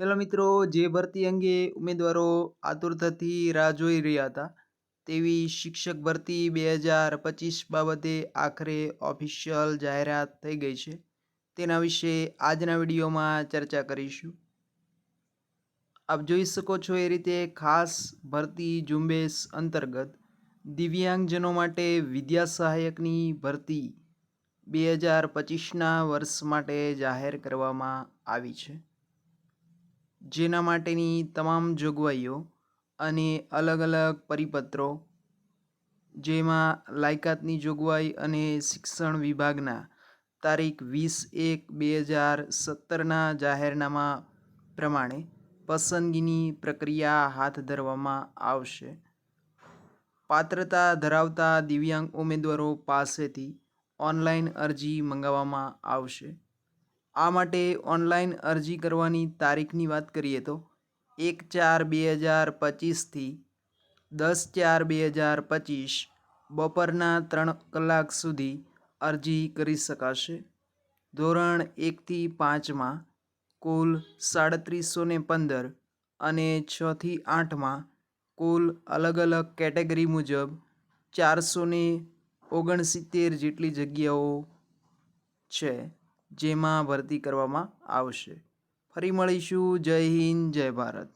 પેલા મિત્રો જે ભરતી અંગે ઉમેદવારો આતુરતાથી રાહ જોઈ રહ્યા હતા, તેવી શિક્ષક ભરતી બે હજાર પચીસ બાબતે આખરે ઓફિશિયલ જાહેરાત થઈ ગઈ છે. તેના વિશે આજના વિડીયોમાં ચર્ચા કરીશું. આપ જોઈ શકો છો એ રીતે ખાસ ભરતી ઝુંબેશ અંતર્ગત દિવ્યાંગજનો માટે વિદ્યા સહાયકની ભરતી બે હજાર પચીસના વર્ષ માટે જાહેર કરવામાં આવી છે. જેના માટેની તમામ જોગવાઈઓ અને અલગ અલગ પરિપત્રો, જેમાં લાયકાતની જોગવાઈ અને શિક્ષણ વિભાગના તારીખ વીસ એક બે હજાર સત્તરના જાહેરનામા પ્રમાણે પસંદગીની પ્રક્રિયા હાથ ધરવામાં આવશે. પાત્રતા ધરાવતા દિવ્યાંગ ઉમેદવારો પાસેથી ઓનલાઈન અરજી મંગાવવામાં આવશે. આ માટે ઓનલાઈન અરજી કરવાની તારીખની વાત કરીએ તો એક ચાર બે હજાર પચીસથી દસ ચાર બે હજાર પચીસ બપોરના ત્રણ કલાક સુધી અરજી કરી શકાશે. ધોરણ એકથી પાંચમાં કુલ સાડત્રીસો ને પંદર અને છથી આઠમાં કુલ અલગ અલગ કેટેગરી મુજબ ચારસો ઓગણસિત્તેર જેટલી જગ્યાઓ છે. જેમાં ભરતી કરવામાં આવશે. ફરી મળીશું. જય હિન્દ જય ભારત.